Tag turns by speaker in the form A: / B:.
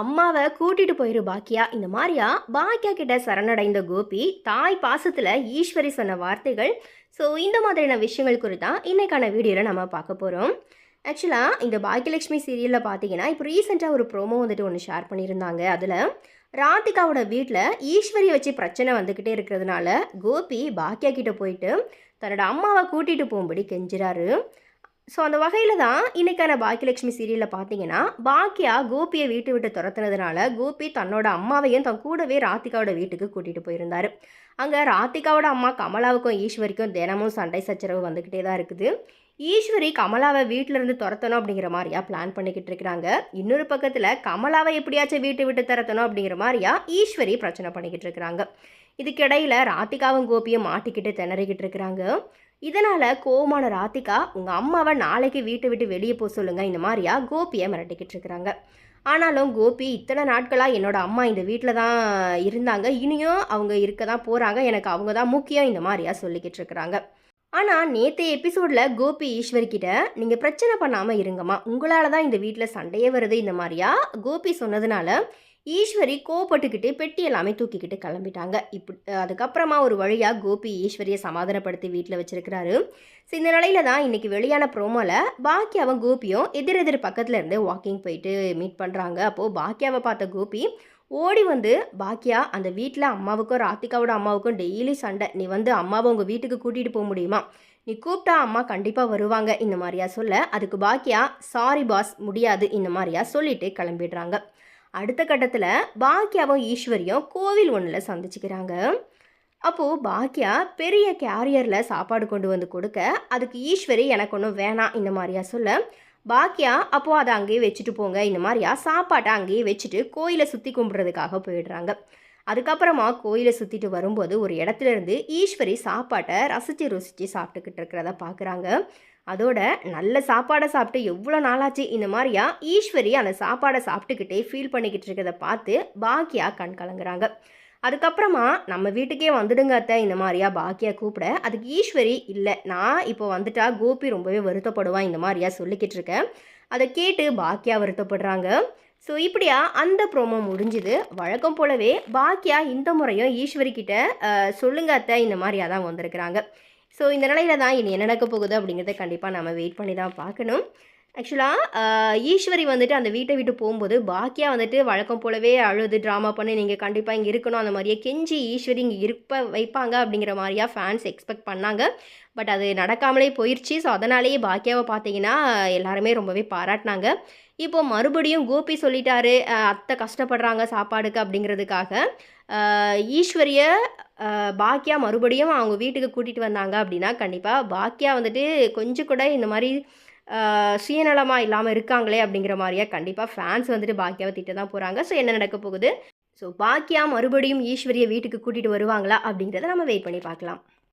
A: அம்மாவை கூட்டிட்டு போயிரு பாக்கியா. இந்த மாதிரியா? பாக்கியா கிட்ட சரணடைந்த கோபி தாய் பாசத்துல ஈஸ்வரி சொன்ன வார்த்தைகள் ஸோ இந்த மாதிரியான விஷயங்கள் குறித்தா இன்றைக்கான இன்னைக்கான வீடியோவில் நம்ம பார்க்க போகிறோம் ஆக்சுவலாக இந்த பாக்கியலட்சுமி சீரியலில் பார்த்தீங்கன்னா இப்போ ரீசெண்டாக ஒரு ப்ரோமோ வந்துட்டு ஒன்று ஷேர் பண்ணியிருந்தாங்க. அதில் ராதிகாவோட வீட்டில் ஈஸ்வரியை வச்சு பிரச்சனை வந்துக்கிட்டே இருக்கிறதுனால கோபி பாக்கியா கிட்டே போயிட்டு தன்னோட அம்மாவை கூட்டிகிட்டு போகும்படி கெஞ்சுறாரு. ஸோ அந்த வகையில் தான் இன்றைக்கான பாக்கியலட்சுமி சீரியலில் பார்த்தீங்கன்னா பாக்கியா கோபியை வீட்டை விட்டு துரத்துனதுனால கோபி தன்னோட அம்மாவையும் தன் கூடவே ராத்திகாவோட வீட்டுக்கு கூட்டிகிட்டு போயிருந்தார். அங்கே ராத்திகாவோட அம்மா கமலாவுக்கும் ஈஸ்வரிக்கும் தினமும் சண்டை சச்சரவு வந்துக்கிட்டே தான் இருக்குது. ஈஸ்வரி கமலாவை வீட்டிலேருந்து துரத்தணும் அப்படிங்கிற மாதிரியா பிளான் பண்ணிக்கிட்டு இருக்கிறாங்க. இன்னொரு பக்கத்தில் கமலாவை எப்படியாச்சும் வீட்டு விட்டு துரத்தணும் அப்படிங்கிற மாதிரியா ஈஸ்வரி பிரச்சனை பண்ணிக்கிட்டு இருக்கிறாங்க. இதுக்கிடையில் ராத்திகாவும் கோபியும் மாட்டிக்கிட்டு திணறிக்கிட்டு இருக்கிறாங்க. இதனால் கோவமான ராதிகா உங்கள் அம்மாவை நாளைக்கு வீட்டை விட்டு வெளியே போக சொல்லுங்கள் இந்த மாதிரியா கோபியை மிரட்டிக்கிட்டு இருக்கிறாங்க. ஆனாலும் கோபி இத்தனை நாட்களாக என்னோட அம்மா இந்த வீட்டில் தான் இருந்தாங்க. இனியும் அவங்க இருக்க தான் போகிறாங்க எனக்கு அவங்க தான் முக்கியம். இந்த மாதிரியா சொல்லிக்கிட்டு இருக்கிறாங்க. ஆனால் நேற்று எபிசோடில் கோபி ஈஸ்வர்கிட்ட நீங்கள் பிரச்சனை பண்ணாமல் இருங்கம்மா. உங்களால் தான் இந்த வீட்டில் சண்டையே வருது. இந்த மாதிரியா கோபி சொன்னதுனால ஈஸ்வரி கோவப்பட்டுக்கிட்டு பெட்டி எல்லாமே தூக்கிக்கிட்டு கிளம்பிட்டாங்க. இப்படி அதுக்கப்புறமா ஒரு வழியாக கோபி ஈஸ்வரியை சமாதானப்படுத்தி வீட்டில் வச்சிருக்கிறாரு. ஸோ இந்த நிலையில தான் இன்றைக்கி வெளியான ப்ரோமோவில் பாக்கியாவும் கோபியும் எதிர் எதிர் பக்கத்தில் இருந்து வாக்கிங் போயிட்டு மீட் பண்ணுறாங்க அப்போது பாக்கியாவை பார்த்த கோபி ஓடி வந்து பாக்கியா அந்த வீட்டில் அம்மாவுக்கும் ராத்திகாவோட அம்மாவுக்கும் டெய்லி சண்டை. நீ வந்து அம்மாவை உங்கள் வீட்டுக்கு கூட்டிகிட்டு போக முடியுமா? நீ கூப்பிட்டா அம்மா கண்டிப்பாக வருவாங்க. இந்த மாதிரியா சொல்ல அதுக்கு பாக்கியா சாரி பாஸ் முடியாது. இந்த மாதிரியா சொல்லிட்டு கிளம்பிடுறாங்க. அடுத்த கட்டத்தில் பாக்கியாவும் ஈஸ்வரியும் கோவில் ஒன்றில் சந்திச்சுக்கிறாங்க. அப்போது பாக்கியா பெரிய கேரியரில் சாப்பாடு கொண்டு வந்து கொடுக்க அதுக்கு ஈஸ்வரி எனக்கு ஒன்றும் வேணாம் இந்த மாதிரியா சொல்ல பாக்கியா அப்போது அதை அங்கேயே வச்சுட்டு போங்க இந்த மாதிரியா சாப்பாட்டை அங்கேயே வச்சுட்டு கோயிலை சுற்றி கும்பிட்றதுக்காக போயிடுறாங்க. அதுக்கப்புறமா கோயிலை சுற்றிட்டு வரும்போது ஒரு இடத்துல இருந்து ஈஸ்வரி சாப்பாட்டை ரசித்து ருசித்து சாப்பிட்டுக்கிட்டு இருக்கிறத பார்க்குறாங்க அதோட நல்ல சாப்பாடை சாப்பிட்டு எவ்வளோ நாளாச்சு? இந்த மாதிரியா? ஈஸ்வரி அந்த சாப்பாடை சாப்பிட்டுக்கிட்டே ஃபீல் பண்ணிக்கிட்டு இருக்கிறத பார்த்து பாக்கியா கண் கலங்குறாங்க. அதுக்கப்புறமா நம்ம வீட்டுக்கே வந்துடுங்க அத்தை இந்த மாதிரியா? பாக்கியா கூப்பிட அதுக்கு ஈஸ்வரி இல்லை நான் இப்போ வந்துட்டா கோபி ரொம்பவே வருத்தப்படுவான் இந்த மாதிரியா? சொல்லிக்கிட்டு இருக்கேன். அதை கேட்டு பாக்கியா வருத்தப்படுறாங்க. ஸோ இப்படியா அந்த ப்ரோமோ முடிஞ்சுது. வழக்கம் போலவே பாக்கியா இந்த முறையும் ஈஸ்வரி கிட்ட சொல்லுங்க அத்தை இந்த மாதிரியா தான் வந்திருக்கிறாங்க. ஸோ இந்த நிலையில தான் இனி என்ன நடக்க போகுது அப்படிங்கிறத கண்டிப்பாக நம்ம வெயிட் பண்ணி தான் பார்க்கணும். ஆக்சுவலாக ஈஸ்வரி வந்துட்டு அந்த வீட்டை விட்டு போகும்போது பாக்கியா வந்துட்டு வழக்கம் போலவே அழுது ட்ராமா பண்ணி நீங்கள் கண்டிப்பாக இங்கே இருக்கணும் அந்த மாதிரியே கெஞ்சி ஈஸ்வரி இங்கே இருப்ப வைப்பாங்க அப்படிங்கிற மாதிரியா ஃபேன்ஸ் எக்ஸ்பெக்ட் பண்ணாங்க. பட் அது நடக்காமலே போயிடுச்சு ஸோ அதனாலேயே பாக்கியாவை பார்த்தீங்கன்னா எல்லாருமே ரொம்பவே பாராட்டினாங்க. இப்போ மறுபடியும் கோபி சொல்லிட்டாரு அத்தை கஷ்டப்படுறாங்க சாப்பாடுக்கு அப்படிங்கிறதுக்காக. ஈஸ்வரியை ஈஸ்வரிய பாக்கியா மறுபடியும் அவங்க வீட்டுக்கு கூட்டிகிட்டு வந்தாங்க அப்படின்னா கண்டிப்பாக பாக்கியா வந்துட்டு கொஞ்சம் கூட இந்த மாதிரி சுயநலமாக இல்லாமல் இருக்காங்களே அப்படிங்கிற மாதிரியா கண்டிப்பாக ஃபேன்ஸ் வந்துட்டு பாக்கியாவை திட்ட தான் போகிறாங்க ஸோ என்ன நடக்க போகுது? ஸோ பாக்கியா மறுபடியும் ஈஸ்வரியை வீட்டுக்கு கூட்டிகிட்டு வருவாங்களா அப்படிங்கிறத நம்ம வெயிட் பண்ணி பார்க்கலாம்.